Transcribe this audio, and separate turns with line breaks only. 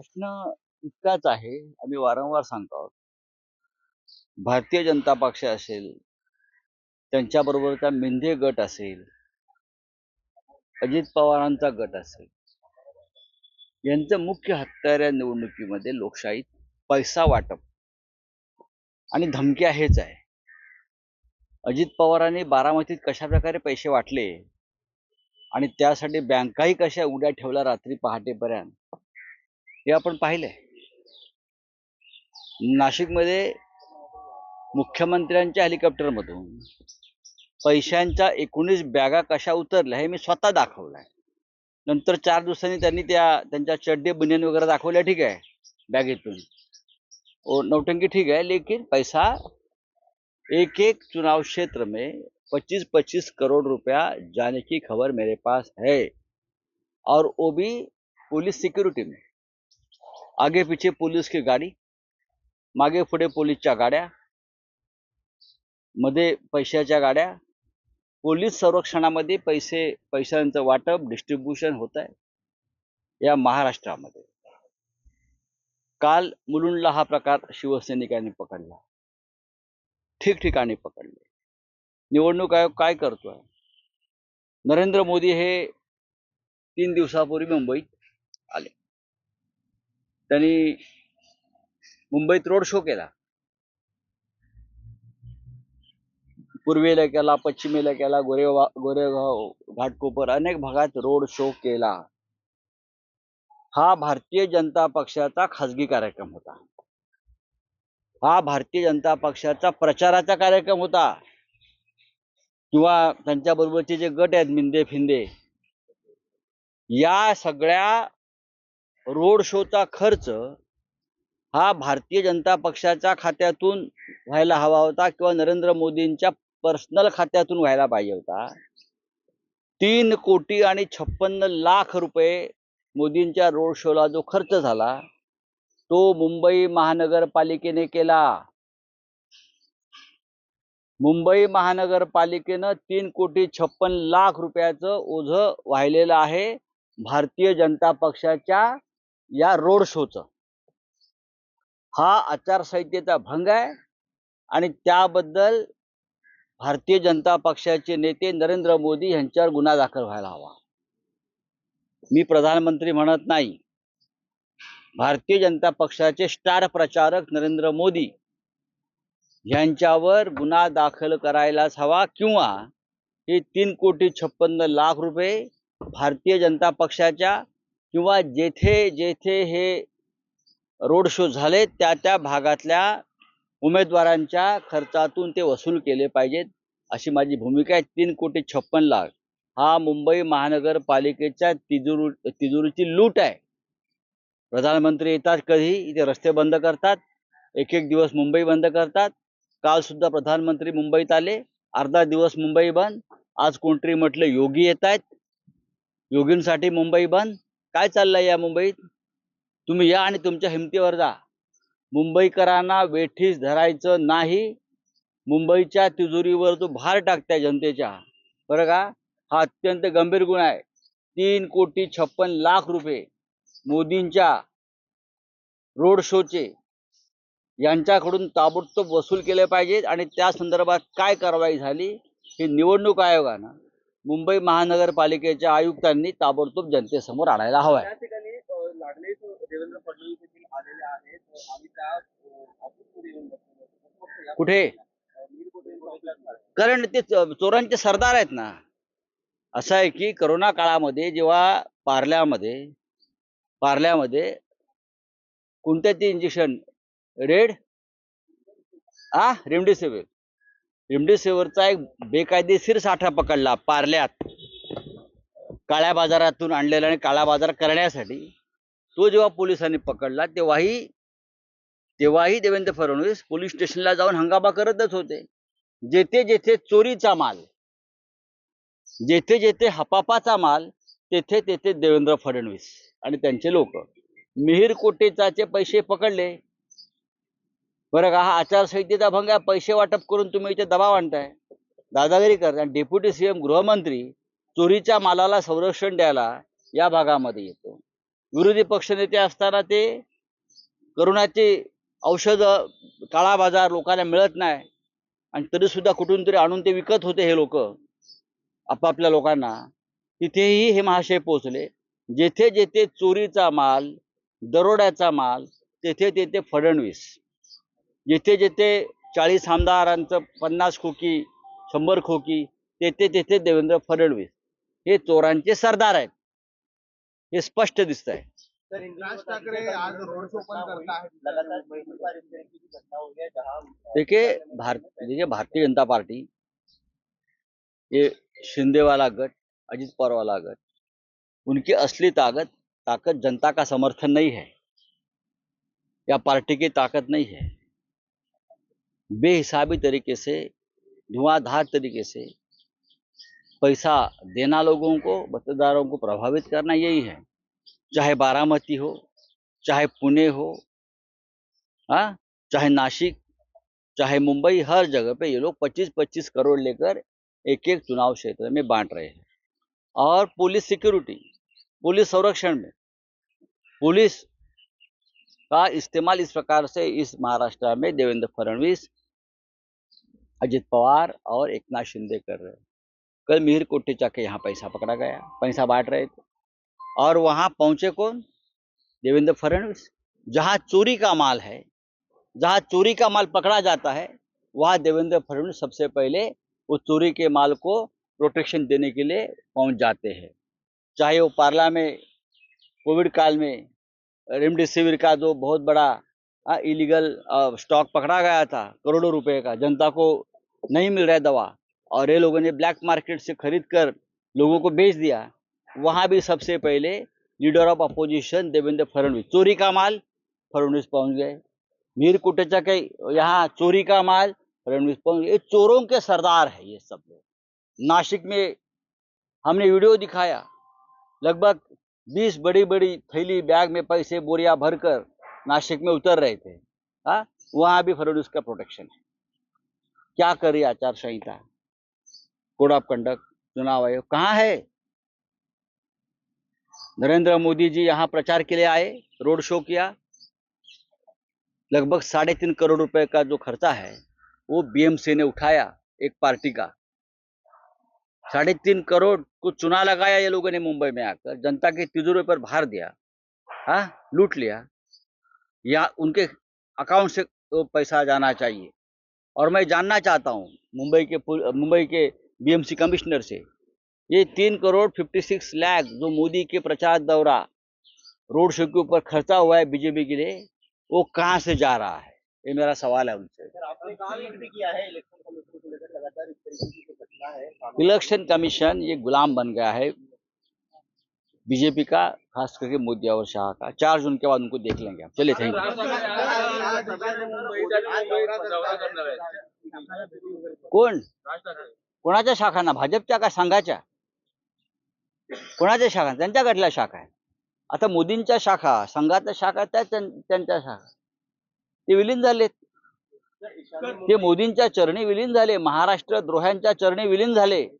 प्रश्न इतकाच आहे आम्ही वारंवार सांगतो आहोत. भारतीय जनता पक्ष असेल त्यांच्याबरोबरचा मेंदे गट असेल अजित पवारांचा गट असेल यांचं मुख्य हत्यार या निवडणुकीमध्ये लोकशाहीत पैसा वाटप. आणि धमक्या हेच आहे. अजित पवारांनी बारामतीत कशा प्रकारे पैसे वाटले? आणि त्यासाठी बँकाही कशा उड्या ठेवल्या रात्री पहाटेपर्यंत? हे आपण पाहिलंय. नाशिकमध्ये मुख्यमंत्र्यांच्या हेलिकॉप्टरमधून पैशांच्या एकोणीस बॅगा कशा उतरल्या हे मी स्वतः दाखवलंय. नंतर चार दिवसांनी त्यांनी त्या त्यांच्या चड्डे बनियन वगैरे दाखवल्या ठीक आहे बॅगेतून. और नौटंकी ठीक है लेकिन पैसा एक एक चुनाव क्षेत्र में 25-25 करोड़ रुपया जाने की खबर मेरे पास है. और वो भी पुलिस सिक्युरिटी में. आगे पीछे पुलिस की गाडी मागे पुढे पोलीसच्या गाड्या मध्ये पैशाच्या गाड्या. पोलीस संरक्षणामध्ये पैसे पैशांचं वाटप डिस्ट्रीब्युशन होत आहे या महाराष्ट्रामध्ये. काल मुलुंडला हा प्रकार शिवसैनिकांनी पकडला. ठिकठिकाणी पकडले. निवडणूक आयोग काय करतोय? नरेंद्र मोदी हे तीन दिवसापूर्वी मुंबईत आले. त्यांनी मुंबईत रोड शो केला. पूर्वेला केला पश्चिमेला केला गोरेगाव गोरेगाव घाटकोपर अनेक भागात रोड शो केला. हा भारतीय जनता पक्षाचा खासगी कार्यक्रम होता. हा भारतीय जनता पक्षाचा प्रचाराचा कार्यक्रम होता. किंवा त्यांच्या बरोबरचे जे गट आहेत मिंदे फिंदे या सगळ्या रोड शोचा खर्च हा भारतीय जनता पक्षाच्या खात्यातून व्हायला हवा होता किंवा नरेंद्र मोदींच्या पर्सनल खात्यातून व्हायला पाहिजे होता. तीन कोटी आणि छप्पन्न लाख रुपये मोदींच्या रोड शोला जो खर्च झाला तो मुंबई महानगरपालिकेने केला. मुंबई महानगरपालिकेनं तीन कोटी छप्पन लाख रुपयाचं ओझं वाहिलेलं आहे. भारतीय जनता पक्षाच्या या रोड शोचं. हा आचारसंहितेचा भंग आहे आणि त्याबद्दल भारतीय जनता पक्षाचे नेते नरेंद्र मोदी यांच्यावर गुन्हा दाखल व्हायला हवा. मी प्रधानमंत्री म्हणत नाही. भारतीय जनता पक्षाचे स्टार प्रचारक नरेंद्र मोदी यांच्यावर गुन्हा दाखल करायलाच हवा किंवा हे तीन कोटी छप्पन्न लाख रुपये भारतीय जनता पक्षाच्या किंवा जेथे जेथे हे रोड शो झाले त्या त्या भागातल्या उमेदवारांच्या खर्चातून ते वसूल केले पाहिजेत अशी माझी भूमिका आहे. तीन कोटी छप्पन लाख. हा मुंबई महानगरपालिकेच्या तिजोरी तिजोरीची लूट आहे. प्रधानमंत्री येतात कधी इथे रस्ते बंद करतात. एक एक दिवस मुंबई बंद करतात. काल सुद्धा प्रधानमंत्री मुंबईत आले. अर्धा दिवस मुंबई बंद. आज कोणतरी म्हटलं योगी येत आहेत. योगींसाठी मुंबई बंद. काय चाललंय या मुंबईत? तुम्ही या आणि तुमच्या हिमतीवर जा. मुंबईकरांना वेठीस धरायचं नाही. मुंबईच्या तिजोरीवर जो भार टाकताय जनतेच्या. बरं का? हा अत्यंत गंभीर गुन्हा आहे. तीन कोटी छप्पन लाख रुपये मोदींच्या रोड शोचे यांच्याकडून ताबडतोब वसूल केले पाहिजेत आणि त्या संदर्भात काय कारवाई झाली हे निवडणूक आयोगानं मुंबई महानगरपालिकेच्या आयुक्तांनी ताबडतोब जनतेसमोर आणायला हवं आहे
त्या ठिकाणी अ, लागलीच देवेंद्र फडणवीस देखील आलेले आहेत. आम्ही त्या अ, ऑफिसमध्ये येऊन बसलो. या-
कुठे. कारण ते चोरांचे सरदार आहेत ना. असं आहे की करोना काळामध्ये जेव्हा पार्ल्यामध्ये पार्ल्यामध्ये कोणत्या ते इंजेक्शन रेड? आ? रेमडेसिवीर. रेमडेसिवीरचा एक बेकायदेशीर साठा पकडला पार्ल्यात. काळ्या बाजारातून आणलेला आणि काळा बाजार करण्यासाठी तो जेव्हा पोलिसांनी पकडला तेव्हाही तेव्हाही देवेंद्र फडणवीस पोलीस स्टेशनला जाऊन हंगामा करतच होते. जेथे जेथे चोरीचा माल जेथे जेथे हपापाचा माल तेथे तेथे देवेंद्र फडणवीस आणि त्यांचे लोक. मिहीर कोटेचाचे पैसे पकडले. बरं का हा आचारसंहितेचा भंग आहे पैसे वाटप करून तुम्ही इथे दबाव आणताय. दादागिरी करताय डेप्युटी सीएम गृहमंत्री चोरीच्या मालाला संरक्षण द्यायला या भागामध्ये येतो. विरोधी पक्षनेते असताना ते करोनाचे औषध काळा बाजार लोकांना मिळत नाही आणि तरी सुद्धा कुठून तरी आणून ते विकत होते हे लोक आपापल्या लोकांना तिथेही हे महाशय पोचले जेथे जेथे चोरीचा माल दरोड्याचा माल तेथे तेथे फडणवीस. जेथे जेथे चाळीस आमदारांचं पन्नास खोकी शंभर खोकी तेथे तेथे देवेंद्र फडणवीस. हे चोरांचे सरदार आहेत. हे स्पष्ट दिसत आहे
है
देखिए भारत देखिए भारतीय जनता पार्टी ये शिंदे वाला गट अजित पवार वाला गट उनकी असली ताकत ताकत जनता का समर्थन नहीं है. या पार्टी की ताकत नहीं है. बेहिसाबी तरीके से, धुआंधार तरीके से पैसा देना लोगों को, मतदारों को प्रभावित करना यही है। चाहे बारामती हो, चाहे पुणे हो हाँ चाहे नासिक चाहे मुंबई, हर जगह पे ये लोग 25-25 करोड़ लेकर एक एक चुनाव क्षेत्र में बांट रहे हैं। और पुलिस सिक्योरिटी, पुलिस संरक्षण में, पुलिस का इस्तेमाल इस प्रकार से इस महाराष्ट्र में देवेंद्र फडणवीस अजित पवार और एकनाथ शिंदे कर रहे कल मिहिर कोट्टी के यहाँ पैसा पकड़ा गया, पैसा बांट रहे थे। और वहाँ पहुँचे कौन? देवेंद्र फडणवीस। जहाँ चोरी का माल है, जहाँ चोरी का माल पकड़ा जाता है, वहाँ देवेंद्र फडणवीस सबसे पहले वो चोरी के माल को प्रोटेक्शन देने के लिए पहुँच जाते हैं। चाहे वो पार्ला में, कोविड काल में, रेमडेसिविर का जो बहुत बड़ा इलीगल स्टॉक पकड़ा गया था, करोड़ों रुपए का, जनता को नहीं मिल रहा है दवा। और ये लोगों ने ब्लैक मार्केट से खरीद कर लोगों को बेच दिया। वहाँ भी सबसे पहले leader of opposition Devendra Fadnavis. चोरी का माल, फडणवीस पहुँच गए। मीर कुटेचा के यहाँ चोरी का माल, फडणवीस पहुँच गए। चोरों के सरदार है ये सब लोग। नासिक में हमने वीडियो दिखाया। लगभग 20 बड़ी बड़ी थैली बैग में पैसे बोरिया भरकर नासिक में उतर रहे थे। हाँ वहाँ भी फडणवीस का प्रोटेक्शन है। क्या करी आचार संहिता कोड ऑफ़ कंडक्ट, चुनाव आयोग कहाँ है? नरेंद्र मोदी जी यहाँ प्रचार के लिए आए, रोड शो किया। लगभग साढ़े तीन करोड़ रुपए का जो खर्चा है, वो बीएमसी ने उठाया एक पार्टी का। साढ़े तीन करोड़ को चुना लगाया ये लोगों ने मुंबई में आकर, जनता के तिजोरी पर भार दिया हाँ लूट लिया। या उनके अकाउंट से पैसा जाना चाहिए। और मैं जानना चाहता हूँ मुंबई के मुंबई के बीएमसी कमिश्नर से ये तीन करोड़ फिफ्टी सिक्स लाख जो मोदी के प्रचार दौरा रोड शो के ऊपर खर्चा हुआ है बीजेपी के लिए वो कहाँ से जा रहा है? ये मेरा सवाल है उनसे। इलेक्शन कमीशन ये गुलाम बन गया है बीजेपी का खास करके मोदी और शाह का। चार जून के बाद उनको देख लेंगे आप चलिए थैंक यू कोण? कोणाच्या शाखांना भाजपच्या का संघाच्या? कोणाच्या शाखा? त्यांच्या गटल्या शाखा आहे आता मोदींच्या शाखा संघाच्या शाखा त्या त्यां- त्यांच्या शाखा. ते विलीन झालेत. ते मोदींच्या चरणी विलीन झाले. महाराष्ट्र द्रोह्यांच्या चरणी विलीन झाले.